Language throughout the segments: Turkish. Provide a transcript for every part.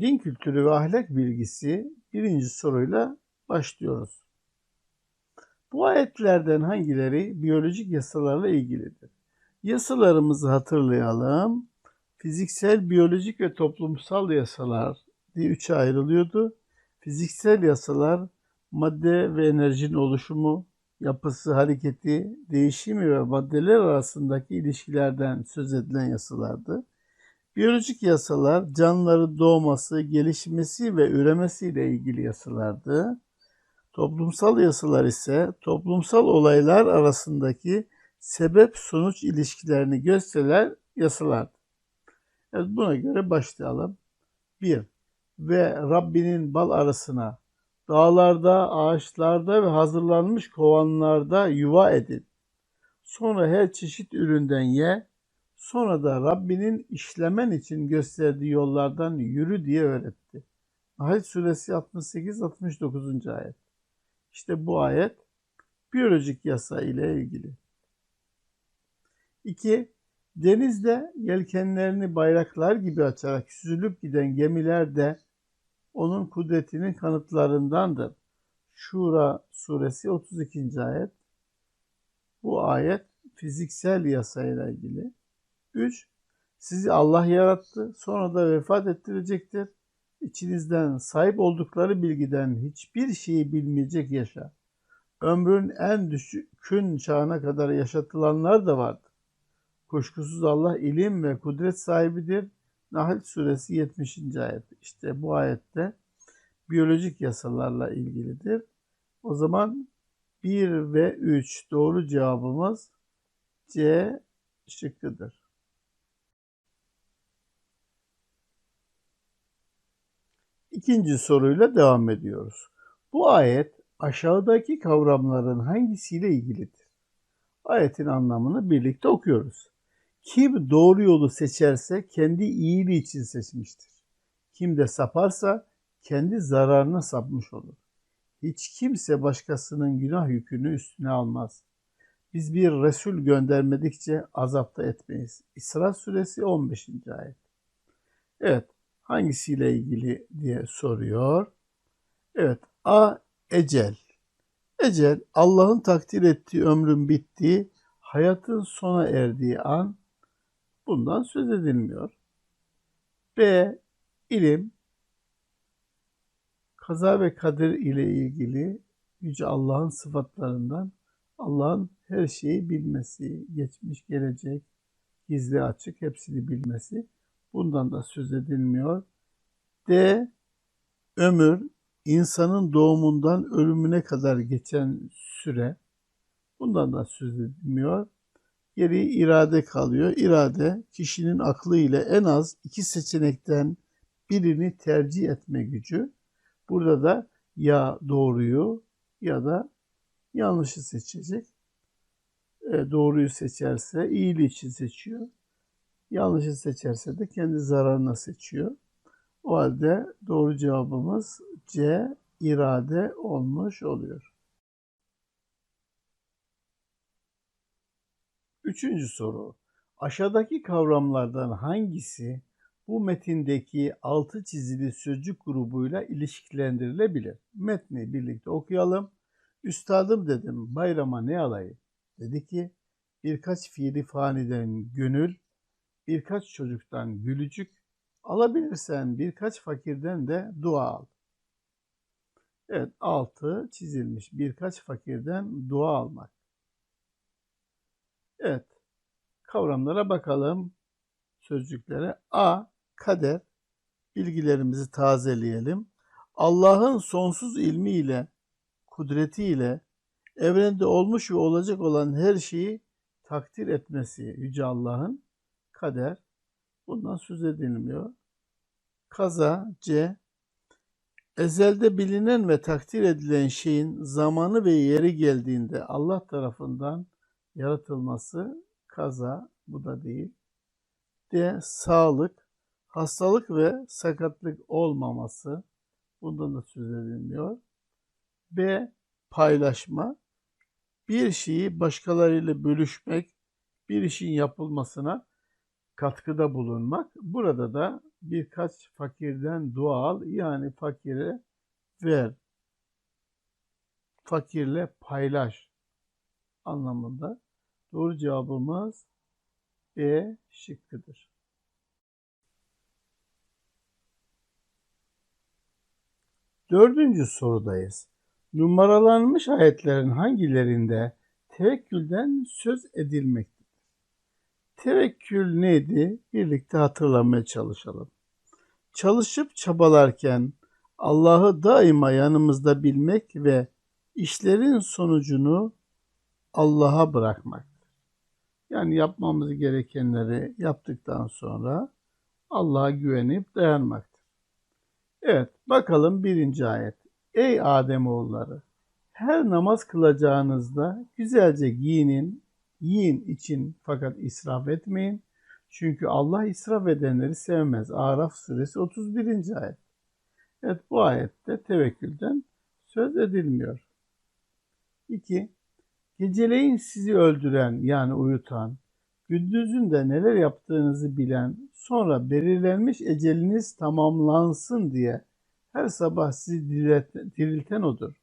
Din kültürü ve ahlak bilgisi birinci soruyla başlıyoruz. Bu ayetlerden hangileri biyolojik yasalarla ilgilidir? Yasalarımızı hatırlayalım. Fiziksel, biyolojik ve toplumsal yasalar diye üçe ayrılıyordu. Fiziksel yasalar madde ve enerjinin oluşumu, yapısı, hareketi, değişimi ve maddeler arasındaki ilişkilerden söz edilen yasalardı. Biyolojik yasalar canlıların doğması, gelişmesi ve üremesiyle ilgili yasalardı. Toplumsal yasalar ise toplumsal olaylar arasındaki sebep-sonuç ilişkilerini gösteren yasalardı. Evet, buna göre başlayalım. 1. Ve Rabbinin bal arasına dağlarda, ağaçlarda ve hazırlanmış kovanlarda yuva edin. Sonra her çeşit üründen ye, sonra da Rabbinin işlemen için gösterdiği yollardan yürü diye öğretti. Nahl suresi 68-69. ayet. İşte bu ayet biyolojik yasa ile ilgili. 2. Denizde yelkenlerini bayraklar gibi açarak süzülüp giden gemiler de onun kudretinin kanıtlarındandır. Şura suresi 32. ayet. Bu ayet fiziksel yasayla ilgili. 3. Sizi Allah yarattı, sonra da vefat ettirecektir. İçinizden sahip oldukları bilgiden hiçbir şeyi bilmeyecek yaşa. Ömrün en düşkün çağına kadar yaşatılanlar da vardır. Kuşkusuz Allah ilim ve kudret sahibidir. Nahl suresi 70. ayet. İşte bu ayette biyolojik yasalarla ilgilidir. O zaman 1 ve 3 doğru cevabımız C şıkkıdır. İkinci soruyla devam ediyoruz. Bu ayet aşağıdaki kavramların hangisiyle ilgilidir? Ayetin anlamını birlikte okuyoruz. Kim doğru yolu seçerse kendi iyiliği için seçmiştir. Kim de saparsa kendi zararına sapmış olur. Hiç kimse başkasının günah yükünü üstüne almaz. Biz bir Resul göndermedikçe azapta etmeyiz. İsra suresi 15. ayet. Evet, hangisiyle ilgili diye soruyor. Evet, A. Ecel. Ecel, Allah'ın takdir ettiği ömrün bittiği, hayatın sona erdiği an, bundan söz edilmiyor. B. İlim, kaza ve kader ile ilgili Yüce Allah'ın sıfatlarından Allah'ın her şeyi bilmesi, geçmiş, gelecek, gizli açık hepsini bilmesi. Bundan da söz edilmiyor. D. Ömür, insanın doğumundan ölümüne kadar geçen süre. Bundan da söz edilmiyor. Geri irade kalıyor. İrade kişinin aklı ile en az iki seçenekten birini tercih etme gücü. Burada da ya doğruyu ya da yanlışı seçecek. E, doğruyu seçerse iyiliği için seçiyor. Yanlışı seçerse de kendi zararına seçiyor. O halde doğru cevabımız C irade olmuş oluyor. Üçüncü soru. Aşağıdaki kavramlardan hangisi bu metindeki altı çizili sözcük grubuyla ilişkilendirilebilir? Metni birlikte okuyalım. Üstadım dedim bayrama ne alayım? Dedi ki birkaç fiili faniden gönül, birkaç çocuktan gülücük, alabilirsen birkaç fakirden de dua al. Evet altı çizilmiş birkaç fakirden dua almak. Evet kavramlara bakalım sözcüklere. A. Kader. Bilgilerimizi tazeleyelim. Allah'ın sonsuz ilmiyle, kudretiyle evrende olmuş ve olacak olan her şeyi takdir etmesi Yüce Allah'ın kader. Bundan söz edilmiyor. Kaza C. Ezelde bilinen ve takdir edilen şeyin zamanı ve yeri geldiğinde Allah tarafından yaratılması kaza bu da değil. D. Sağlık, hastalık ve sakatlık olmaması bundan da söz edilmiyor. B. Paylaşma, bir şeyi başkalarıyla bölüşmek, bir işin yapılmasına katkıda bulunmak. Burada da birkaç fakirden dua al. Yani fakire ver. Fakirle paylaş anlamında. Doğru cevabımız B şıkkıdır. Dördüncü sorudayız. Numaralanmış ayetlerin hangilerinde tevekkülden söz edilmektedir? Tevekkül neydi? Birlikte hatırlamaya çalışalım. Çalışıp çabalarken Allah'ı daima yanımızda bilmek ve işlerin sonucunu Allah'a bırakmaktır. Yani yapmamız gerekenleri yaptıktan sonra Allah'a güvenip dayanmaktır. Evet, bakalım birinci ayet. Ey Ademoğulları! Her namaz kılacağınızda güzelce giyinin, yiyin için fakat israf etmeyin. Çünkü Allah israf edenleri sevmez. Araf suresi 31. ayet. Evet bu ayette tevekkülden söz edilmiyor. 2. Geceleyin sizi öldüren yani uyutan, gündüzün de neler yaptığınızı bilen, sonra belirlenmiş eceliniz tamamlansın diye her sabah sizi dirilten odur.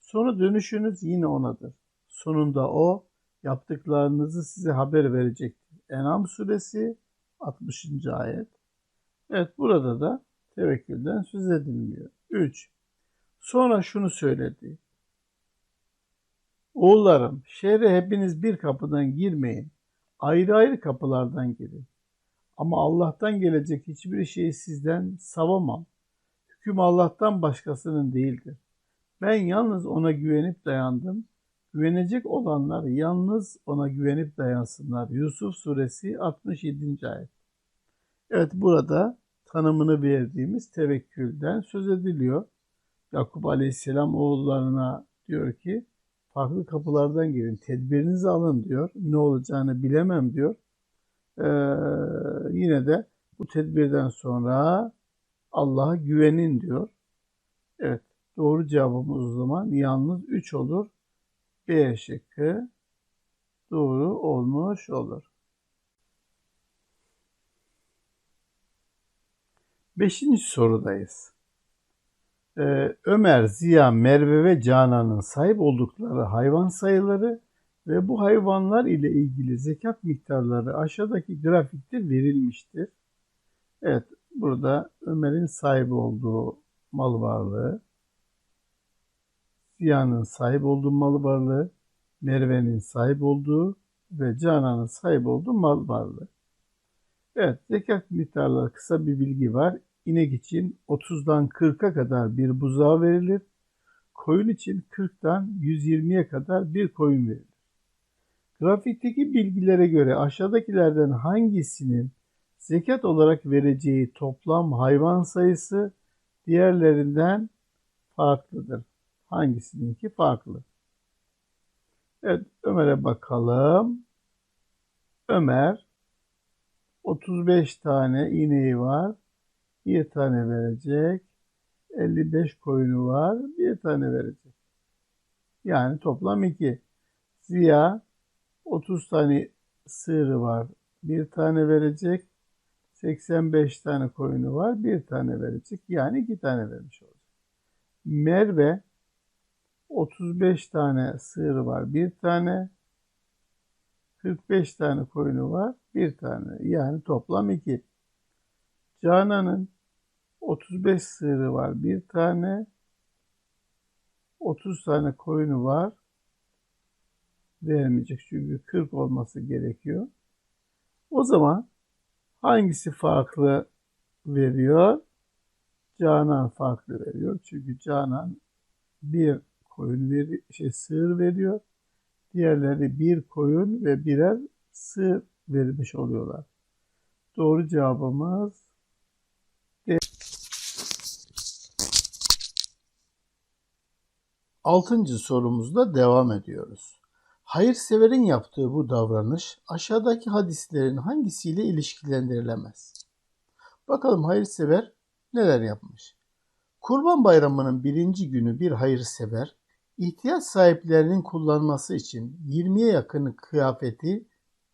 Sonra dönüşünüz yine onadır. Sonunda o yaptıklarınızı size haber verecektir. Enam suresi 60. ayet. Evet burada da tevekkülden söz edilmiyor. 3. Sonra şunu söyledi. Oğullarım şehre hepiniz bir kapıdan girmeyin. Ayrı ayrı kapılardan girin. Ama Allah'tan gelecek hiçbir şeyi sizden savamam. Hüküm Allah'tan başkasının değildir. Ben yalnız ona güvenip dayandım. Güvenecek olanlar yalnız ona güvenip dayansınlar. Yusuf suresi 67. ayet. Evet burada tanımını verdiğimiz tevekkülden söz ediliyor. Yakup aleyhisselam oğullarına diyor ki farklı kapılardan girin, tedbirinizi alın diyor. Ne olacağını bilemem diyor. Ee, yine de bu tedbirden sonra Allah'a güvenin diyor. Evet doğru cevabımız o zaman yalnız 3 olur. B şıkkı doğru olmuş olur. Beşinci sorudayız. Ee, Ömer, Ziya, Merve ve Canan'ın sahip oldukları hayvan sayıları ve bu hayvanlar ile ilgili zekat miktarları aşağıdaki grafikte verilmiştir. Evet, burada Ömer'in sahip olduğu mal varlığı, Ziya'nın sahip olduğu mal varlığı, Merve'nin sahip olduğu ve Canan'ın sahip olduğu mal varlığı. Evet, zekat miktarları kısa bir bilgi var. İnek için 30'dan 40'a kadar bir buzağı verilir. Koyun için 40'dan 120'ye kadar bir koyun verilir. Grafikteki bilgilere göre aşağıdakilerden hangisinin zekat olarak vereceği toplam hayvan sayısı diğerlerinden farklıdır? Hangisininki farklı? Evet Ömer'e bakalım. Ömer 35 tane ineği var bir tane verecek. 55 koyunu var. Bir tane verecek. Yani toplam 2. Ziya 30 tane sığırı var. Bir tane verecek. 85 tane koyunu var. Bir tane verecek. Yani iki tane vermiş olacak. Merve 35 tane sığırı var. Bir tane 45 tane koyunu var. Bir tane. Yani toplam 2. Canan'ın 35 sığırı var. Bir tane 30 tane koyunu var. Vermeyecek çünkü 40 olması gerekiyor. O zaman hangisi farklı veriyor? Canan farklı veriyor. Çünkü Canan bir koyun veri, şey, sığır veriyor. Diğerleri bir koyun ve birer sığır vermiş oluyorlar. Doğru cevabımız Altıncı sorumuzda devam ediyoruz. Hayırseverin yaptığı bu davranış aşağıdaki hadislerin hangisiyle ilişkilendirilemez? Bakalım hayırsever neler yapmış? Kurban Bayramı'nın birinci günü bir hayırsever, ihtiyaç sahiplerinin kullanması için 20'ye yakın kıyafeti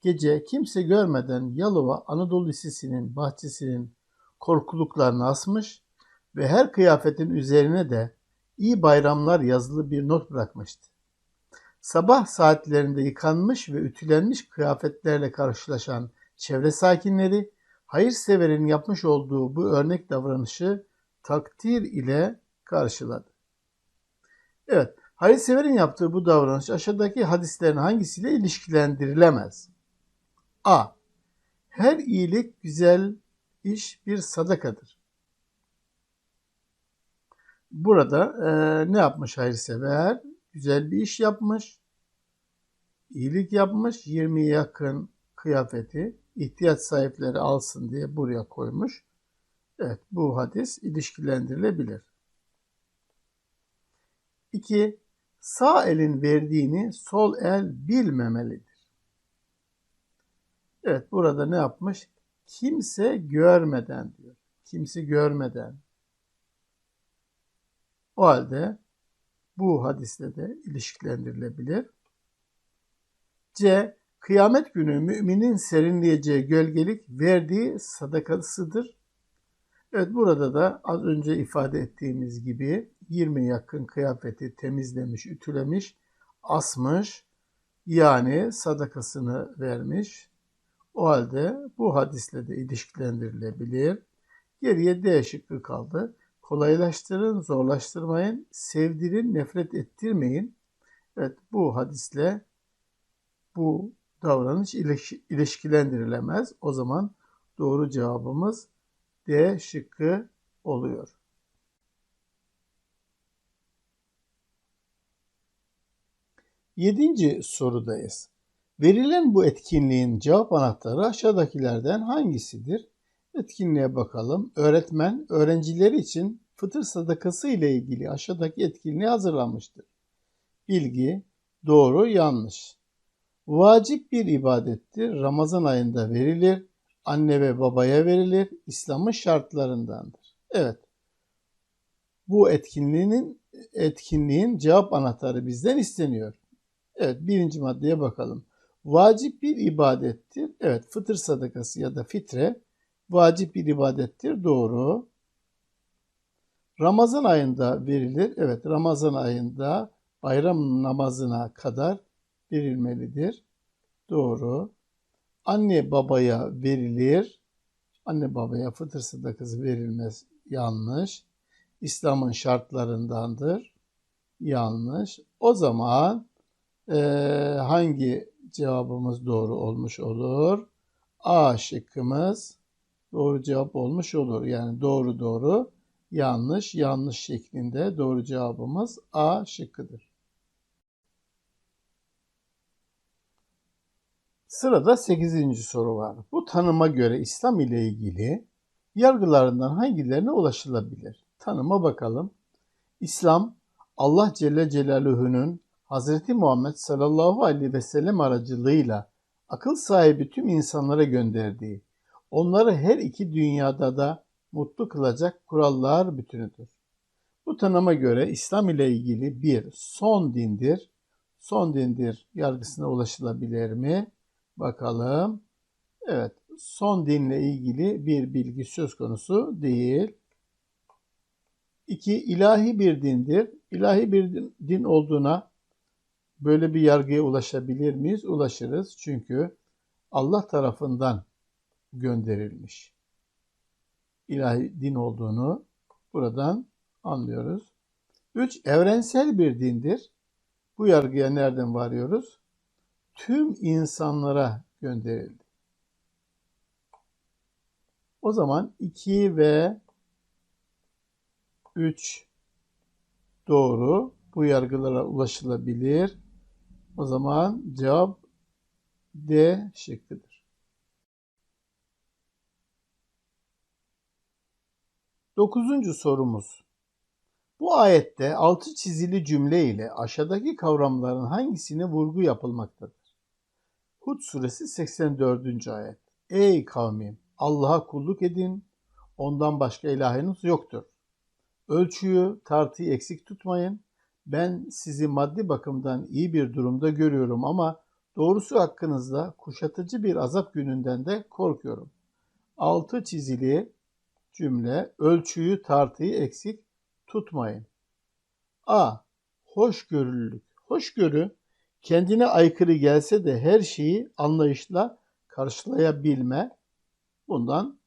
gece kimse görmeden Yalova Anadolu Lisesi'nin bahçesinin korkuluklarını asmış ve her kıyafetin üzerine de iyi bayramlar yazılı bir not bırakmıştı. Sabah saatlerinde yıkanmış ve ütülenmiş kıyafetlerle karşılaşan çevre sakinleri hayırseverin yapmış olduğu bu örnek davranışı takdir ile karşıladı. Evet, hayırseverin yaptığı bu davranış aşağıdaki hadislerin hangisiyle ilişkilendirilemez? A. Her iyilik güzel iş bir sadakadır. Burada e, ne yapmış hayırsever? Güzel bir iş yapmış. iyilik yapmış. 20 yakın kıyafeti ihtiyaç sahipleri alsın diye buraya koymuş. Evet bu hadis ilişkilendirilebilir. 2. Sağ elin verdiğini sol el bilmemelidir. Evet burada ne yapmış? Kimse görmeden diyor. Kimse görmeden. O halde bu hadisle de ilişkilendirilebilir. C. Kıyamet günü müminin serinleyeceği gölgelik verdiği sadakasıdır. Evet burada da az önce ifade ettiğimiz gibi 20 yakın kıyafeti temizlemiş, ütülemiş, asmış yani sadakasını vermiş. O halde bu hadisle de ilişkilendirilebilir. Geriye D şıkkı kaldı. Kolaylaştırın, zorlaştırmayın, sevdirin, nefret ettirmeyin. Evet bu hadisle bu davranış ilişkilendirilemez. O zaman doğru cevabımız D şıkkı oluyor. Yedinci sorudayız. Verilen bu etkinliğin cevap anahtarı aşağıdakilerden hangisidir? Etkinliğe bakalım. Öğretmen öğrencileri için fıtır sadakası ile ilgili aşağıdaki etkinliği hazırlamıştır. Bilgi, doğru, yanlış. Vacip bir ibadettir. Ramazan ayında verilir. Anne ve babaya verilir. İslam'ın şartlarındandır. Evet. Bu etkinliğin etkinliğin cevap anahtarı bizden isteniyor. Evet birinci maddeye bakalım. Vacip bir ibadettir. Evet fıtır sadakası ya da fitre vacip bir ibadettir. Doğru. Ramazan ayında verilir. Evet Ramazan ayında bayram namazına kadar verilmelidir. Doğru. Anne babaya verilir. Anne babaya fıtır sadakası verilmez. Yanlış. İslam'ın şartlarındandır. Yanlış. O zaman e, hangi cevabımız doğru olmuş olur? A şıkkımız doğru cevap olmuş olur. Yani doğru doğru yanlış yanlış şeklinde doğru cevabımız A şıkkıdır. Sırada 8. soru var. Bu tanıma göre İslam ile ilgili yargılarından hangilerine ulaşılabilir? Tanıma bakalım. İslam Allah Celle Celaluhu'nun Hz. Muhammed sallallahu aleyhi ve sellem aracılığıyla akıl sahibi tüm insanlara gönderdiği, onları her iki dünyada da mutlu kılacak kurallar bütünüdür. Bu tanıma göre İslam ile ilgili bir son dindir. Son dindir yargısına ulaşılabilir mi? Bakalım. Evet, son dinle ilgili bir bilgi söz konusu değil. İki, ilahi bir dindir. İlahi bir din, olduğuna böyle bir yargıya ulaşabilir miyiz? Ulaşırız. Çünkü Allah tarafından gönderilmiş. İlahi din olduğunu buradan anlıyoruz. Üç, evrensel bir dindir. Bu yargıya nereden varıyoruz? Tüm insanlara gönderildi. O zaman 2 ve 3 doğru. Bu yargılara ulaşılabilir. O zaman cevap D şıkkıdır. Dokuzuncu sorumuz. Bu ayette altı çizili cümle ile aşağıdaki kavramların hangisine vurgu yapılmaktadır? Hud suresi 84. ayet. Ey kavmim Allah'a kulluk edin. Ondan başka ilahınız yoktur. Ölçüyü, tartıyı eksik tutmayın. Ben sizi maddi bakımdan iyi bir durumda görüyorum ama doğrusu hakkınızda kuşatıcı bir azap gününden de korkuyorum. Altı çizili cümle ölçüyü tartıyı eksik tutmayın. A. Hoşgörülülük. Hoşgörü kendine aykırı gelse de her şeyi anlayışla karşılayabilme. Bundan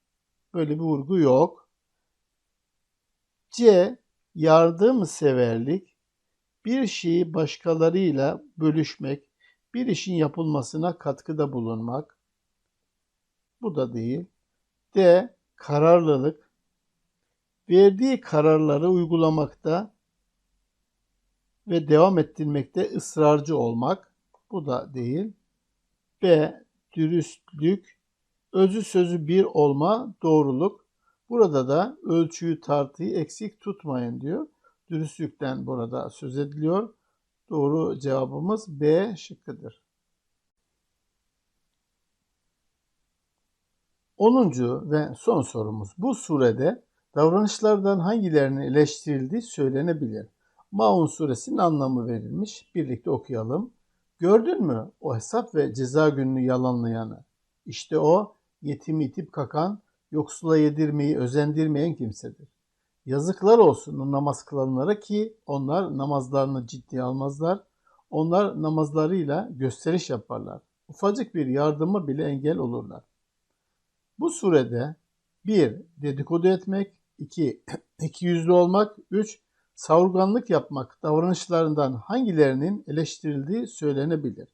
böyle bir vurgu yok. C. Yardımseverlik. Bir şeyi başkalarıyla bölüşmek, bir işin yapılmasına katkıda bulunmak. Bu da değil. D. Kararlılık. Verdiği kararları uygulamakta ve devam ettirmekte ısrarcı olmak. Bu da değil. B. Dürüstlük. Özü sözü bir olma, doğruluk. Burada da ölçüyü tartıyı eksik tutmayın diyor. Dürüstlükten burada söz ediliyor. Doğru cevabımız B şıkkıdır. 10. ve son sorumuz. Bu surede davranışlardan hangilerinin eleştirildiği söylenebilir. Maun suresinin anlamı verilmiş. Birlikte okuyalım. Gördün mü o hesap ve ceza gününü yalanlayanı? İşte o yetimi itip kakan, yoksula yedirmeyi özendirmeyen kimsedir. Yazıklar olsun namaz kılanlara ki onlar namazlarını ciddiye almazlar. Onlar namazlarıyla gösteriş yaparlar. Ufacık bir yardımı bile engel olurlar. Bu surede 1. Dedikodu etmek 2. ikiyüzlü olmak 3. Savurganlık yapmak davranışlarından hangilerinin eleştirildiği söylenebilir.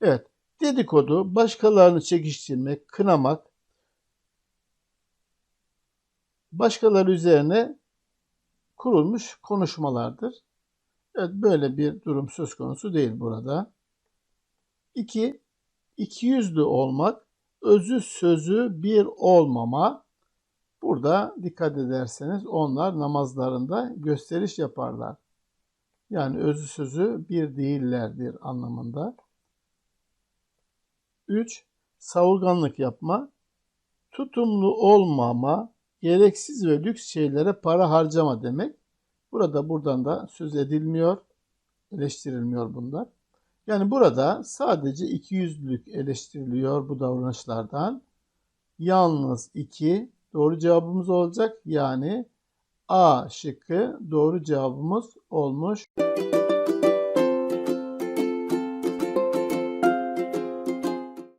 Evet, dedikodu, başkalarını çekiştirmek, kınamak, başkaları üzerine kurulmuş konuşmalardır. Evet, böyle bir durum söz konusu değil burada. 2. İkiyüzlü olmak, özü sözü bir olmama. Burada dikkat ederseniz onlar namazlarında gösteriş yaparlar. Yani özü sözü bir değillerdir anlamında. 3. Savurganlık yapma, tutumlu olmama, gereksiz ve lüks şeylere para harcama demek. Burada buradan da söz edilmiyor, eleştirilmiyor bunlar. Yani burada sadece iki yüzlülük eleştiriliyor bu davranışlardan. Yalnız iki doğru cevabımız olacak. Yani A şıkkı doğru cevabımız olmuş.